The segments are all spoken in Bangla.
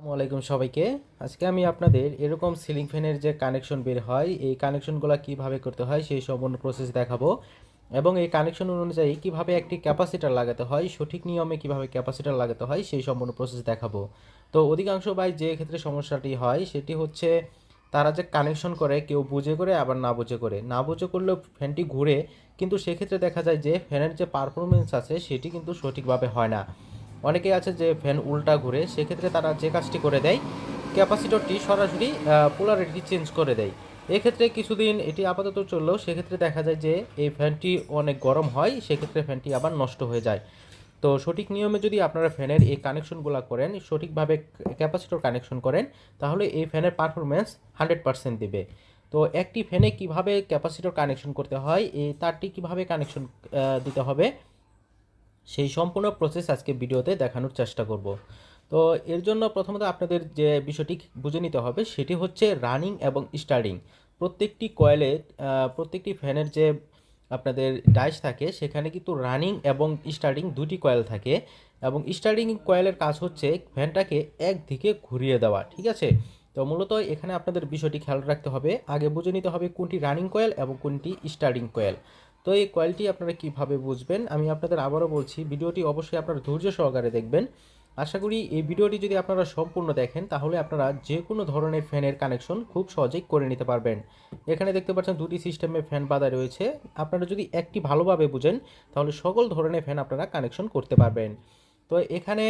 আসসালামু আলাইকুম সবাইকে। আজকে আমি আপনাদের এরকম সিলিং ফ্যানের যে কানেকশন বের হয়, এই কানেকশনগুলো কীভাবে করতে হয় সেই সম্পূর্ণ প্রসেস দেখাবো। এবং এই কানেকশন অনুযায়ী কীভাবে একটি ক্যাপাসিটার লাগাতে হয়, সঠিক নিয়মে কীভাবে ক্যাপাসিটার লাগাতে হয় সেই সম্পূর্ণ প্রসেস দেখাবো। তো অধিকাংশ ভাই যে ক্ষেত্রে সমস্যাটি হয়, সেটি হচ্ছে তারা যে কানেকশন করে কেউ বুঝে করে, আবার না বুঝে করে। না বুঝে করলেও ফ্যানটি ঘুরে, কিন্তু সেক্ষেত্রে দেখা যায় যে ফ্যানের যে পারফরমেন্স আছে, সেটি কিন্তু সঠিকভাবে হয় না। অনেকেই আছে যে ফ্যান উল্টা ঘুরে, সেক্ষেত্রে তারা যে কাজটি করে দেয়, ক্যাপাসিটরটি সরাসরি পোলারিটি চেঞ্জ করে দেয়। এক্ষেত্রে কিছুদিন এটি আপাতত চললেও সেক্ষেত্রে দেখা যায় যে এই ফ্যানটি অনেক গরম হয়, সেক্ষেত্রে ফ্যানটি আবার নষ্ট হয়ে যায়। তো সঠিক নিয়মে যদি আপনারা ফ্যানের এই কানেকশনগুলো করেন, সঠিকভাবে ক্যাপাসিটর কানেকশন করেন, তাহলে এই ফ্যানের পারফরমেন্স হান্ড্রেড পার্সেন্ট দেবে। তো একটি ফ্যানে কীভাবে ক্যাপাসিটর কানেকশন করতে হয় এই তারটি কীভাবে কানেকশন দিতে হবে সেই সম্পূর্ণ প্রসেস আজকে ভিডিওতে দেখানোর চেষ্টা করব। তো এর জন্য প্রথমত আপনাদের যে বিষয়টি বুঝে নিতে হবে, সেটি হচ্ছে রানিং এবং স্টার্টিং প্রত্যেকটি কয়েলে প্রত্যেকটি ফ্যানের যে আপনাদের ডাইস থাকে, সেখানে কিন্তু রানিং এবং স্টার্টিং দুটি কয়েল থাকে। এবং স্টার্টিং কয়েলের কাজ হচ্ছে ফ্যানটাকে একদিকে ঘুরিয়ে দেওয়া, ঠিক আছে? তো মূলত এখানে আপনাদের বিষয়টি খেয়াল রাখতে হবে। আগে বুঝে নিতে হবে কোনটি রানিং কয়েল এবং কোনটি স্টার্টিং কয়েল তো এই কয়েলটি আপনারা কীভাবে বুঝবেন? আমি আপনাদের আবারও বলছি, ভিডিওটি অবশ্যই আপনারা ধৈর্য সহকারে দেখবেন। আশা করি এই ভিডিওটি যদি আপনারা সম্পূর্ণ দেখেন, তাহলে আপনারা যে কোনো ধরনের ফ্যানের কানেকশন খুব সহজেই করে নিতে পারবেন। এখানে দেখতে পাচ্ছেন দুটি সিস্টেমে ফ্যান বাঁধা রয়েছে। আপনারা যদি একটি ভালোভাবে বুঝেন, তাহলে সকল ধরনের ফ্যান আপনারা কানেকশন করতে পারবেন। তো এখানে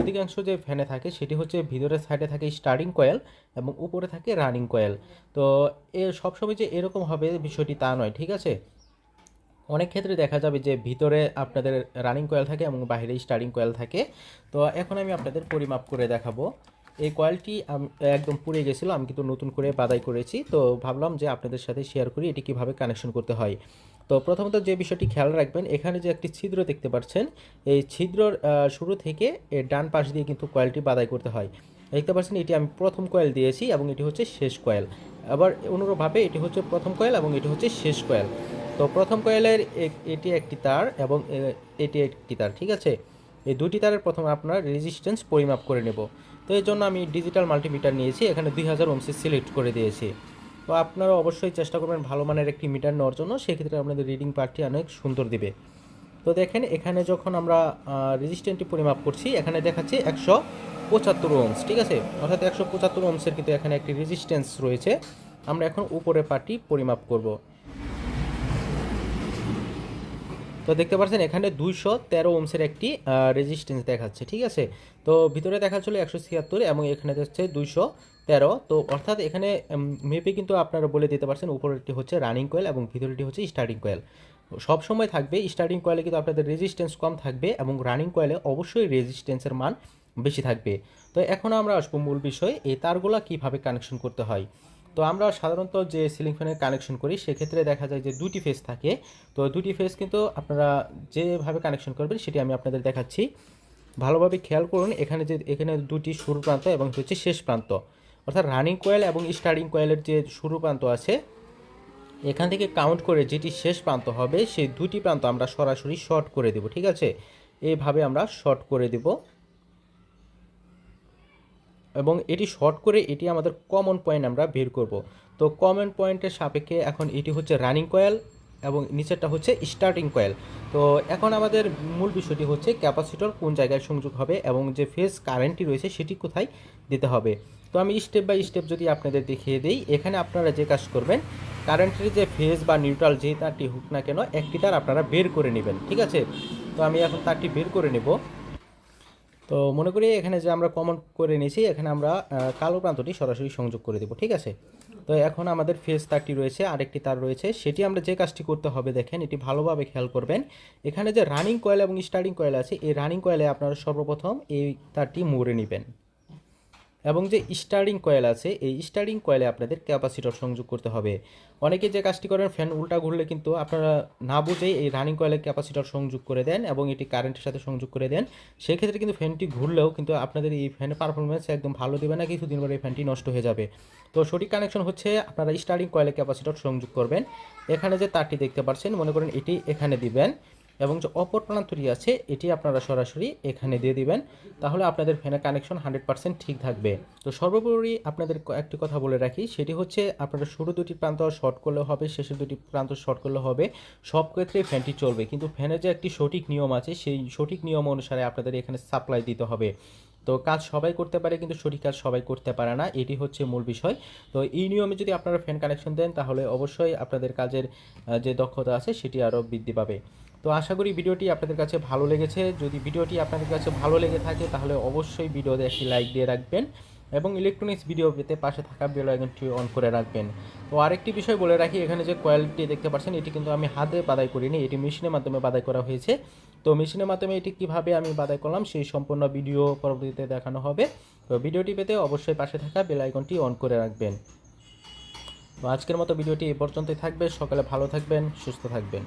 অধিকাংশ যে ফ্যানে থাকে, সেটি হচ্ছে ভিতরের সাইডে থাকে স্টার্টিং কয়েল এবং উপরে থাকে রানিং কয়েল তো এ, সবসময় যে এরকম হবে বিষয়টি তা নয়, ঠিক আছে? অনেক ক্ষেত্রে দেখা যাবে যে ভিতরে আপনাদের রানিং কয়েল থাকে এবং বাইরে স্টার্টিং কয়েল থাকে। তো এখন আমি আপনাদের পরিমাপ করে দেখাবো। এই কয়েলটি একদম পুড়ে গেছিল, আমি কিন্তু নতুন করে বাদাই করেছি। তো ভাবলাম যে আপনাদের সাথে শেয়ার করি, এটি কীভাবে কানেকশন করতে হয়। তো প্রথমত যে বিষয়টি খেয়াল রাখবেন, এখানে যে একটি ছিদ্র দেখতে পাচ্ছেন, এই ছিদ্রর শুরু থেকে ডান পাশ দিয়ে কিন্তু কয়েলটি বাদাই করতে হয়। দেখতে পাচ্ছেন, এটি আমি প্রথম কয়েল দিয়েছি এবং এটি হচ্ছে শেষ কয়েল আবার অনুরূপভাবে এটি হচ্ছে প্রথম কয়েল এবং এটি হচ্ছে শেষ কয়েল তো প্রথম কয়েলের এটি একটি তার এবং এটি একটি তার, ঠিক আছে? এই দুটি তারের প্রথমে আপনার রেজিস্ট্যান্স পরিমাপ করে নেব। তো এই জন্য আমি ডিজিটাল মাল্টিমিটার নিয়েছি, এখানে দুই হাজার ওমসি সিলেক্ট করে দিয়েছি। তো আপনারা অবশ্যই চেষ্টা করবেন ভালো মানের একটি মিটার নেওয়ার জন্য, সেক্ষেত্রে আপনাদের রিডিং পার্টটি অনেক সুন্দর দিবে। তো দেখেন, এখানে যখন আমরা রেজিস্ট্যান্টটি পরিমাপ করছি, এখানে দেখাচ্ছে একশো পঁচাত্তর ওমস ঠিক আছে? অর্থাৎ একশো পঁচাত্তর ওমসের কিন্তু এখানে একটি রেজিস্ট্যান্স রয়েছে। আমরা এখন উপরের পার্টটি পরিমাপ করব। তো দেখতে পাচ্ছেন, এখানে দুইশো তেরো ওমসের একটি রেজিস্ট্যান্স দেখাচ্ছে, ঠিক আছে? তো ভিতরে দেখাচ্ছিল একশো ছিয়াত্তর এবং এখানে যাচ্ছে দুইশো তেরো। তো অর্থাৎ এখানে মেপে কিন্তু আপনারা বলে দিতে পারছেন, উপরেরটি হচ্ছে রানিং কয়েল এবং ভিতরেটি হচ্ছে স্টার্টিং কয়েল সব সময় থাকবে স্টার্টিং কয়েলে কিন্তু আপনাদের রেজিস্ট্যান্স কম থাকবে এবং রানিং কয়েলে অবশ্যই রেজিস্ট্যান্সের মান বেশি থাকবে। তো এখন আমরা আসব মূল বিষয়, এই তারগুলা কীভাবে কানেকশন করতে হয়। তো আমরা সাধারণত যে সিলিং ফ্যানের কানেকশন করি, সেক্ষেত্রে দেখা যায় যে দুটি ফেস থাকে। তো দুটি ফেস কিন্তু আপনারা যেভাবে কানেকশন করবেন, সেটি আমি আপনাদের দেখাচ্ছি। ভালোভাবে খেয়াল করুন, এখানে যে, এখানে দুটি শুরু প্রান্ত এবং হচ্ছে শেষ প্রান্ত। অর্থাৎ রানিং কয়েল এবং স্টার্টিং কয়েলের যে শুরু প্রান্ত আছে, এখান থেকে কাউন্ট করে যেটি শেষ প্রান্ত হবে, সেই দুটি প্রান্ত আমরা সরাসরি শর্ট করে দেব, ঠিক আছে? এইভাবে আমরা শর্ট করে দেব। এবং এটি শর্ট করে এটি আমাদের কমন পয়েন্ট আমরা বের করব। তো কমন পয়েন্টের সাপেক্ষে এখন এটি হচ্ছে রানিং কয়েল এবং নিচেরটা হচ্ছে স্টার্টিং কয়েল তো এখন আমাদের মূল বিষয়টি হচ্ছে ক্যাপাসিটর কোন জায়গায় সংযোগ হবে এবং যে ফেজ কারেন্টটি রয়েছে সেটি কোথায় দিতে হবে। তো আমি স্টেপ বাই স্টেপ যদি আপনাদের দেখিয়ে দিই, এখানে আপনারা যে কাজ করবেন কারেন্টের যে ফেজ বা নিউট্রাল যে তারটি হোক না কেন, একটি তার আপনারা বের করে নেবেন, ঠিক আছে? তো আমি এখন তারটি বের করে নেব। তো মনে করি এখানে যে আমরা কমন করে নিয়েছি, এখানে আমরা কালো প্রান্তটি সরাসরি সংযোগ করে দেবো, ঠিক আছে? তো এখন আমাদের ফেস তারটি রয়েছে, আরেকটি তার রয়েছে, সেটি আমরা যে কাজটি করতে হবে দেখেন, এটি ভালোভাবে খেয়াল করবেন। এখানে যে রানিং কয়েল এবং স্টার্টিং কয়েল আছে, এই রানিং কয়েলে আপনারা সর্বপ্রথম এই তারটি মুড়ে নেবেন। এবং যে স্টারিং কয়েল আছে, এই স্টারিং কয়েলে আপনাদের ক্যাপাসিটর সংযোগ করতে হবে। অনেকে যে কাজটি করেন ফ্যান উল্টা ঘুরলে কিন্তু আপনারা না বুঝেই এই রানিং কয়েলে ক্যাপাসিটর সংযোগ করে দেন এবং এটি কারেন্টের সাথে সংযোগ করে দেন। সেক্ষেত্রে কিন্তু ফ্যানটি ঘুরলেও কিন্তু আপনাদের এই ফ্যানের পারফরমেন্স একদম ভালো দেবে না, কিছুদিন পরে এই ফ্যানটি নষ্ট হয়ে যাবে। তো সঠিক কানেকশন হচ্ছে আপনারা স্টার্টিং কয়েলে ক্যাপাসিটর সংযোগ করবেন। এখানে যে তারটি দেখতে পাচ্ছেন, মনে করেন এটি এখানে দিবেন। এবং যে অপর প্রান্তটি আছে, এটি আপনারা সরাসরি এখানে দিয়ে দিবেন। তাহলে আপনাদের ফ্যানের কানেকশন হান্ড্রেড পার্সেন্ট ঠিক থাকবে। তো সর্বোপরি আপনাদের একটি কথা বলে রাখি, সেটি হচ্ছে আপনারা শুরু দুটি প্রান্ত শর্ট করলে হবে, শেষের দুটি প্রান্ত শর্ট করলে হবে। সব ক্ষেত্রে ফ্যানটি চলবে, কিন্তু ফ্যানের যে একটি সঠিক নিয়ম আছে, সেই সঠিক নিয়ম অনুসারে আপনাদের এখানে সাপ্লাই দিতে হবে। তো কাজ সবাই করতে পারে, কিন্তু সঠিক কাজ সবাই করতে পারে না, এটি হচ্ছে মূল বিষয়। তো এই নিয়মে যদি আপনারা ফ্যান কানেকশন দেন, তাহলে অবশ্যই আপনাদের কাজের যে দক্ষতা আছে, সেটি আরও বৃদ্ধি পাবে। তো আশা করি ভিডিওটি আপনাদের কাছে ভালো লেগেছে। যদি ভিডিওটি আপনাদের কাছে ভালো লেগে থাকে, তাহলে অবশ্যই ভিডিওতে একটি লাইক দিয়ে রাখবেন এবং ইলেকট্রনিক্স ভিডিও পেতে পাশে থাকা বেল আইকনটি অন করে রাখবেন। তো আরেকটি বিষয় বলে রাখি, এখানে যে কোয়ালিটি দেখতে পাচ্ছেন, এটি কিন্তু আমি হাতে বাদাই করিনি, এটি মেশিনের মাধ্যমে বাদাই করা হয়েছে। তো মেশিনের মাধ্যমে এটি কীভাবে আমি বাদাই করলাম, সেই সম্পূর্ণ ভিডিও পরবর্তীতে দেখানো হবে। তো ভিডিওটি পেতে অবশ্যই পাশে থাকা বেল আইকনটি অন করে রাখবেন। তো আজকের মতো ভিডিওটি এ পর্যন্তই থাকবে। সকালে ভালো থাকবেন, সুস্থ থাকবেন।